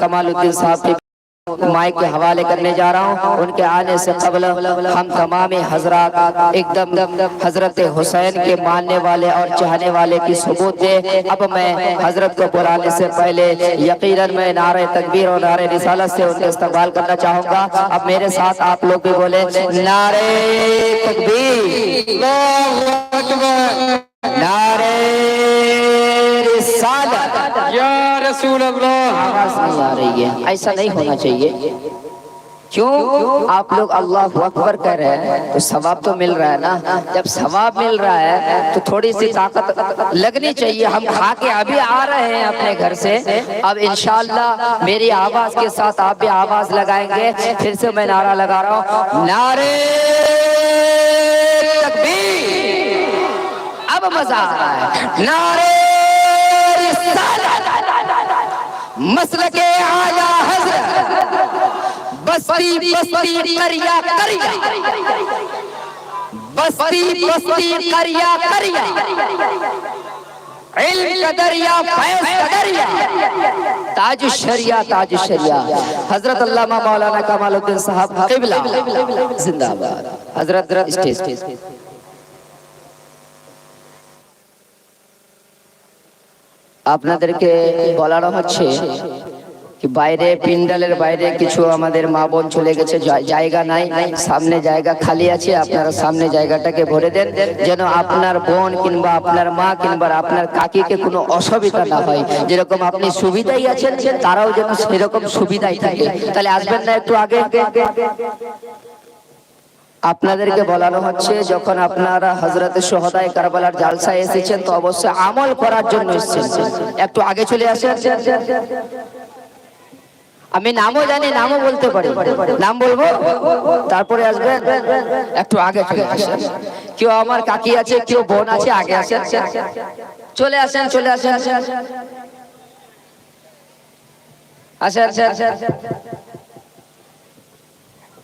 کمال الدین صاحب کے مائک کے حوالے کرنے جا رہا ہوں۔ ان کے آنے سے قبل ہم تمام حضرات ایک دم حضرت حسین کے ماننے والے اور چاہنے والے کی ثبوت دے۔ اب میں حضرت کو بلانے سے پہلے یقیناً میں نعرہ تکبیر اور نعرہ رسالت سے ان کے استقبال کرنا چاہوں گا۔ اب میرے ساتھ آپ لوگ بھی بولے نعرہ تکبیر۔ رسول اللہ. ایسا نہیں ہونا چاہیے. کیوں؟ آپ لوگ اللہ اکبر کہہ رہے ہیں، تو ثواب تو مل رہا ہے نا؟ جب ثواب مل رہا ہے، تو تھوڑی سی طاقت لگنی چاہیے۔ ہم کھا کے ابھی آ رہے ہیں اپنے گھر سے۔ اب انشاءاللہ میری آواز کے ساتھ آپ بھی آواز لگائیں گے۔ پھر سے میں نعرہ لگا رہا ہوں۔ نعرے تکبیر۔ اب مزہ آ رہا ہے۔ نعرے رسالہ مسلک آیا حضرت، بستی بستی کریا کریا۔ بستی بستی کریا کریا۔ علم کا دریا، فیض کا دریا۔ تاج شریعہ تاج شریعہ۔ حضرت اللہ مولانا کمال الدین صاحب قبلہ۔ زندہ باد حضرت اسٹیج আপনাদেরকে বলানো হচ্ছে বাইরে পিন্ডালের বাইরে কিছু আমাদের মা বোন চলে গেছে জায়গা নাই, সামনে জায়গা খালি আছে, আপনারা সামনে জায়গাটাকে ভরে দেন, যেন আপনার বোন কিংবা আপনার মা কিংবা আপনার কাকিকে কোনো অসুবিধা না হয়। যেরকম আপনি সুবিধাই আছেন, তারাও যেন সেরকম সুবিধাই থাকে। তাহলে আসবেন না একটু আগে? আপনাদেরকে বলানো হচ্ছে, যখন আপনারা হজরত সোহদায় কারবালার জালসায় এসেছেন, তো অবশ্যই আমল করার জন্য এসেছেন। একটু আগে চলে আসেন। আমি নামও জানি, নামও বলতে পারি। নাম বলব? তারপরে আসবেন? একটু আগে চলে আসেন। কেউ আমার কাকি আছে, কেউ বোন আছে, আগে আসেন। চলে আসেন চলে আসেন আসেন। আসেন আসেন।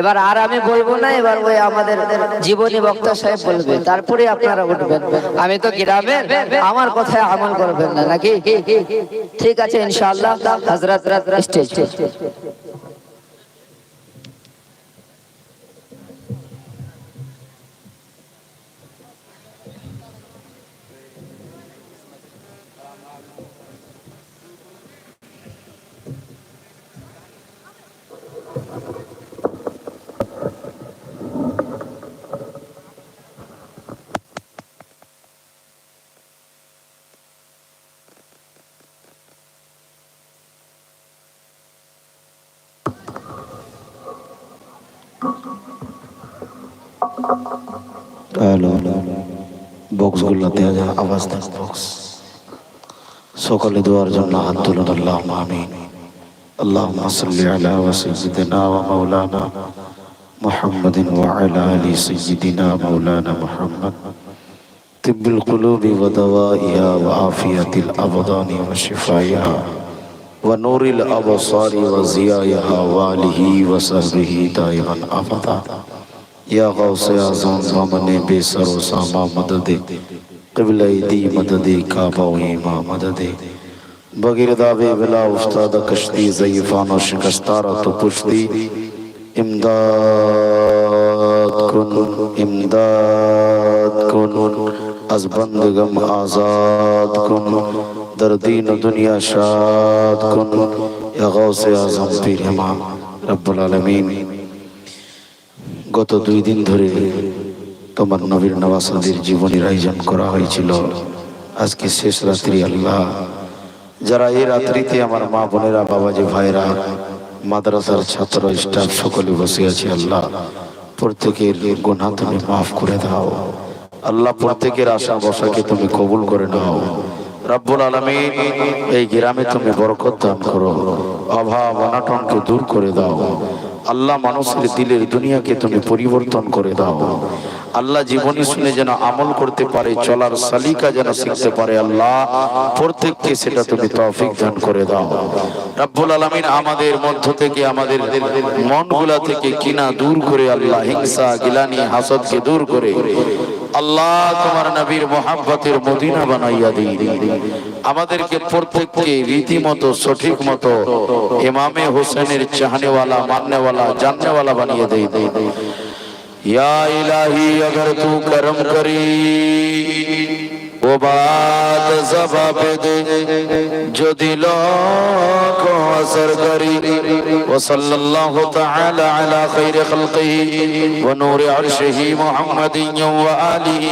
এবার আর আমি বলব না, এবার ওই আমাদের জীবনী বক্তা সাহেব বলবে। তারপরে আপনারা উঠবেন। আমি তো গ্রামে আমার কথায় আমল করবেন না, নাকি? ঠিক আছে, ইনশাআল্লাহ হজরত স্টেজ। হ্যালো বক্সগুলোতে আওয়াজ দেন বক্স সকলে দোয়ার জন্য হাত তুলুন আল্লাহ আমিন اللهم صل على سيدنا ومولانا محمد وعلى ال سيدنا مولانا محمد طب القلوب ودوائها وعافية الأبدان وشفائها ونور الأبصار وزيائها واله وصحبه دائما أبدا یا غوث اعظم ومن بے سر و ساما مدد۔ قبلہ دی مدد، کعبہ و ایما مدد۔ بغیر دعوے بلا استاد کشتی، ضعیفان و شکستارا تو پشتی۔ امداد کن امداد کن۔ از بندگم آزاد کن۔ در دین و دنیا شاد کن یا غوث اعظم پیر امام رب العالمین গত দুই দিন ধরে তোমার নবীর নওয়াসাদের জীবনের আয়োজন করা হয়েছিল আজকে শেষ রাত্রি আল্লাহ যারা এই রাত্রিতে আমার মা বোনেরা বাবাজি ভাইরা মাদ্রাসার ছাত্র স্টাফ সকলে বসে আছে আল্লাহ প্রত্যেকের গুণা তুমি মাফ করে দাও আল্লাহ প্রত্যেকের আশা বসাকে তুমি কবুল করে নাও রব্বুল আলমিন, এই গ্রামে তুমি বরকত দান করো, অভাব অনাটনকে দূর করে দাও, আল্লাহ মানুষের দিলের দুনিয়াকে তুমি পরিবর্তন করে দাও আল্লাহ জীবনী শুনে যেন আমল করতে পারে, চলার সালিকা যেন শিখতে পারে আল্লাহ, প্রত্যেককে সেটা তুমি তৌফিক দান করে দাও। রব্বুল আলামিন আমাদের মধ্য থেকে, আমাদের মনগুলা থেকে কিনা দূর করে আল্লাহ, হিংসা, গিলানি, হাসদকে দূর করে আল্লাহ তোমার নবীর মোহাব্বতের মদিনা বানাইয়া দিই আমাদেরকে প্রত্যেককে রীতিমতো সঠিক মতো ইমামে হোসেনের চাহনেওয়ালা মাননেওয়ালা জাননেওয়ালা বানিয়ে দেই দেই یا الہی اگر تو کرم کری وبعد জবাবেদে جدي লক আসর করি وصلى الله تعالى على خير خلقه ونور عرشه محمد وآله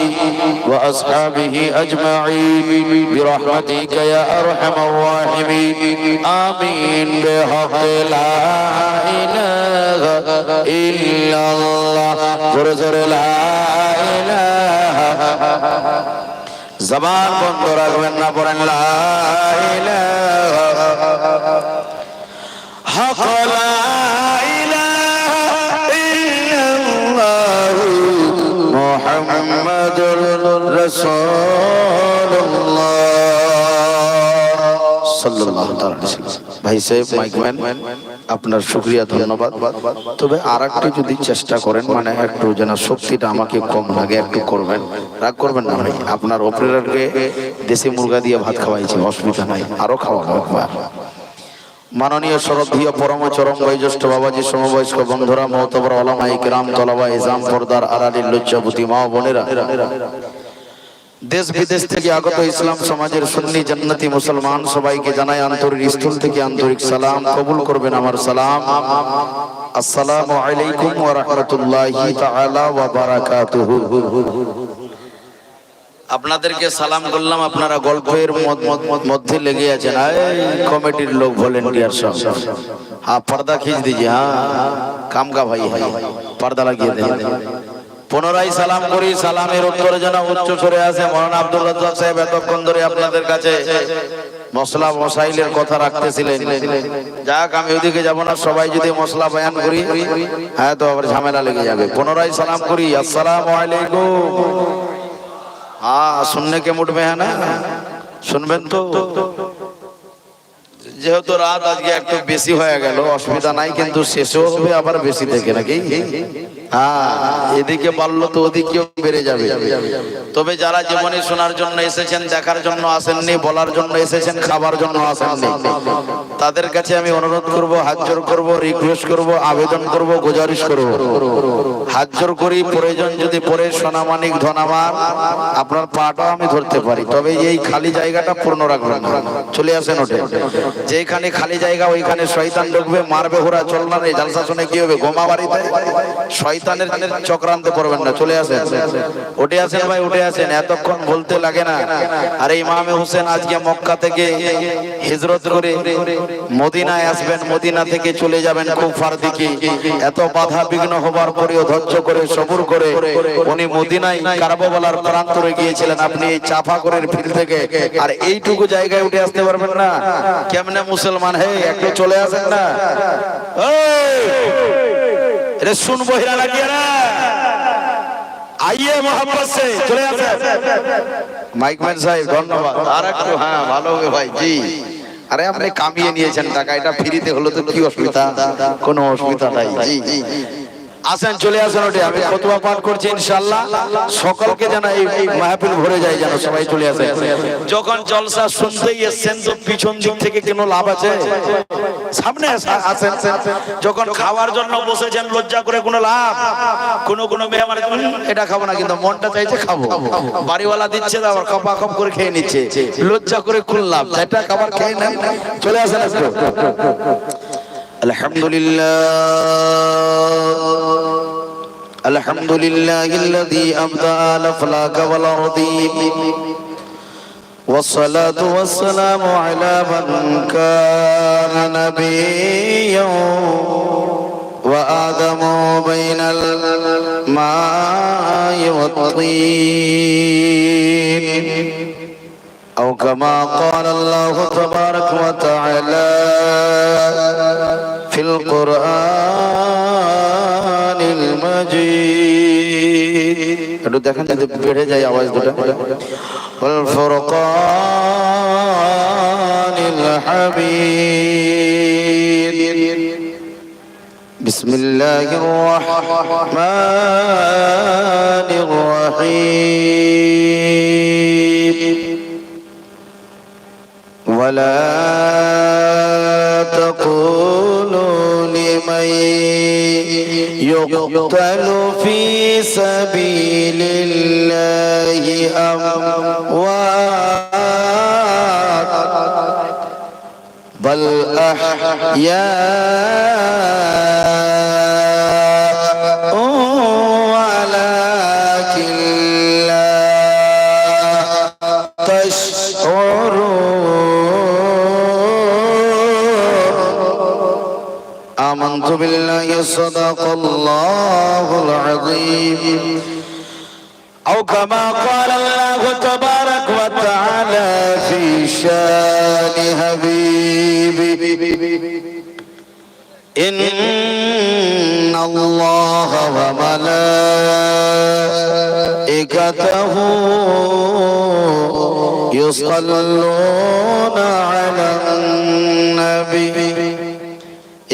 وأصحابه أجمعين برحمتك يا أرحم الراحمين آمين بحق لا إله إلا الله فرزر لا إله জবান বন্ধ রাখবেন না পড়েন আলাইহি ওয়াসাল্লাম। ভাই সাহেব মাইকম্যান আপনার শুক্রিয়া, ধন্যবাদ। তবে আর একটু যদি চেষ্টা করেন মানে একটু যেন শক্তিটা আমাকে কম লাগে, একটু করবেন। রাগ করবেন না ভাই আপনার অপারেটরকে দেশি মুরগা দিয়ে ভাত খাওয়াইছে, অসুবিধা নাই। আরও খাওয়াবো একবার। মাননীয় শরদীয় পরম চরম বয়োজ্যেষ্ঠ বাবাজি, সমবয়স্ক বন্ধুরা, মহতবর আলমাই গ্রাম তলাবা ইজাম পর্দার আড়ালির লজ্জাপতি মা বোনেরা। দেশ বিদেশ থেকে আগত ইসলাম সমাজের সুন্নি জান্নাতি মুসলমান সবাইকে জানাই আন্তরিক স্থল থেকে আন্তরিক সালাম। কবুল করবেন আমার সালাম। আসসালামু আলাইকুম ওয়া রাহমাতুল্লাহি তাআলা ওয়া বারাকাতুহু। আপনাদেরকে সালাম করলাম, আপনারা গল্পের মধ্যে লেগে আছেন। কমিটির লোক ভলেন্টিয়ার সব। হ্যাঁ পর্দা খিচ দিজিয়ে হ্যাঁ। কাম কা ভাই। পর্দা লাগিয়ে দেন। পুনরায় সালাম করি, সালামের উত্তরে যেন উচ্চ সরে আসে। মরান আব্দুল রাজ্জাক সাহেব এতক্ষণ ধরে আপনাদের কাছে মশলা মশাইলের কথা রাখতেছিলেন। যাক, আমি ওদিকে যাব না, সবাই যদি মশলা বয়ান করি হ্যাঁ তো আবার ঝামেলা লেগে যাবে। পুনরায় সালাম করি, আসসালাম আলাইকুম। হ্যাঁ শুননে কে মুঠবে হ্যাঁ না? শুনবেন তো? যেহেতু রাত আজকে একটু বেশি হয়ে গেল, অসুবিধা নাই, কিন্তু শেষও হবে আবার বেশি থেকে নাকি? হ্যাঁ এদিকে বাড়লো তো ওদিকেও বেড়ে যাবে। তবে যারা জীবনে শোনার জন্য এসেছেন, দেখার জন্য আসেননি, বলার জন্য এসেছেন, খাবার জন্য আসেননি, তাদের কাছে আমি অনুরোধ করব, হাত জোর করব রিকোয়েস্ট করব, আবেদন করব, গুজারিশ করব। হাত জোর করি, প্রয়োজন যদি পরে সোনামানিক ধনামান আপনার পাটাও আমি ধরতে পারি, তবে এই খালি জায়গাটা পূর্ণ রাখবেন চলে আসেন ওঠে। যেখানে খালি জায়গা, ওইখানে শয়তান ঢুকবে মারবে হোরা চলনা নেই জালসা শুনে কি হবে? গোমা বাড়িতে? শয়তানের চক্রান্তে পড়বেন না, চলে আসেন। উঠে আসেন ভাই, উঠে আসেন, এতক্ষণ বলতে লাগে না। আরে ইমামে হোসেন আজকে মক্কা থেকে হিজরত করে মদিনায় আসবেন, মদিনা থেকে চলে যাবেন কুফার দিকে। এত বাধা বিঘ্ন হবার পরেও ধৈর্য করে, সবুর করে উনি মদিনায় কারাবালার প্রান্তরে গিয়েছিলেন। আপনি এই চাফাকরের ফিল থেকে। আর এইটুকু জায়গায় উঠে আসতে পারবেন না। কেমনে মুসলমান, হে, একটু চলে আসেন না! এটা শুনব হিরা লাগিয়ে না। আইয়ে মোহাম্মদ সে, চলে আসেন। মাইকম্যান সাহেব, ধন্যবাদ। আর একটু হ্যাঁ ভালো হবে ভাই, জি। আরে, আপনি কামিয়ে নিয়েছেন টাকা, এটা ফ্রিতে হলো তো কি অসুবিধা? কোনো অসুবিধা নাই জি জি। আসেন চলে আসেন ওঠে। আমি ফতোয়া পাঠ করছি ইনশাআল্লাহ। সকলকে যেন এই মাহফিল ভরে যায় যেন সবাই চলে আসে। যখন জলসা শুনতেই এসছেন তো পিছন দিক থেকে কোনো লাভ আছে? সামনে আসা- আসেন যখন খাওয়ার জন্য বসেছেন লজ্জা করে কোনো লাভ? কোনো কোনো মেহমান উম, এটা খাব না কিন্তু মনটা চাইছে খাব। বাড়িওয়ালা দিচ্ছে আবার কপা কপ করে খেয়ে নিচ্ছে। লজ্জা করে কোন লাভ? এটা খাবার খেয়ে নেন। চলে আসেন الحمد لله الحمد لله الذي أبدأ الأفلاك والأرضين والصلاة والسلام على من كان نبيا وآدم بين الماء والطين. أو كما قال الله تبارك وتعالى في القرآن المجيد একটু দেখেন যদি বেড়ে যায় আওয়াজ দুটো والفرقان الحميد بسم الله الرحمن الرحيم ولا تقولوا لمن يقتل في سبيل الله أموات. بل أحياء آمنت بالله صدق الله العظيم أو كما قال الله تبارك وتعالى في شان حبيبي. إن الله وملائكته يصلون على النبي.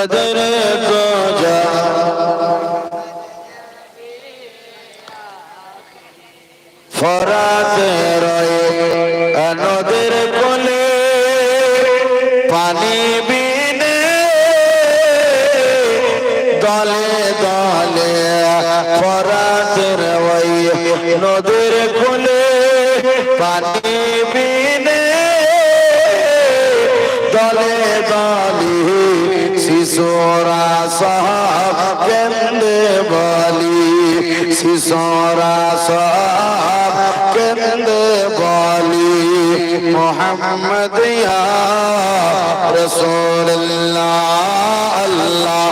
বদরের প্রজা। ফরাতে রয়ে নদের কোলে পানি বিনে দলে দলে ফরাতে রয়ে নদের কোলে পানি বিনে দলে দলে শিশুরা সব কেন্দ্রে বলি শিশুরা সব কেন্দ্রে বলি মোহাম্মদ রসোল্লা আল্লাহ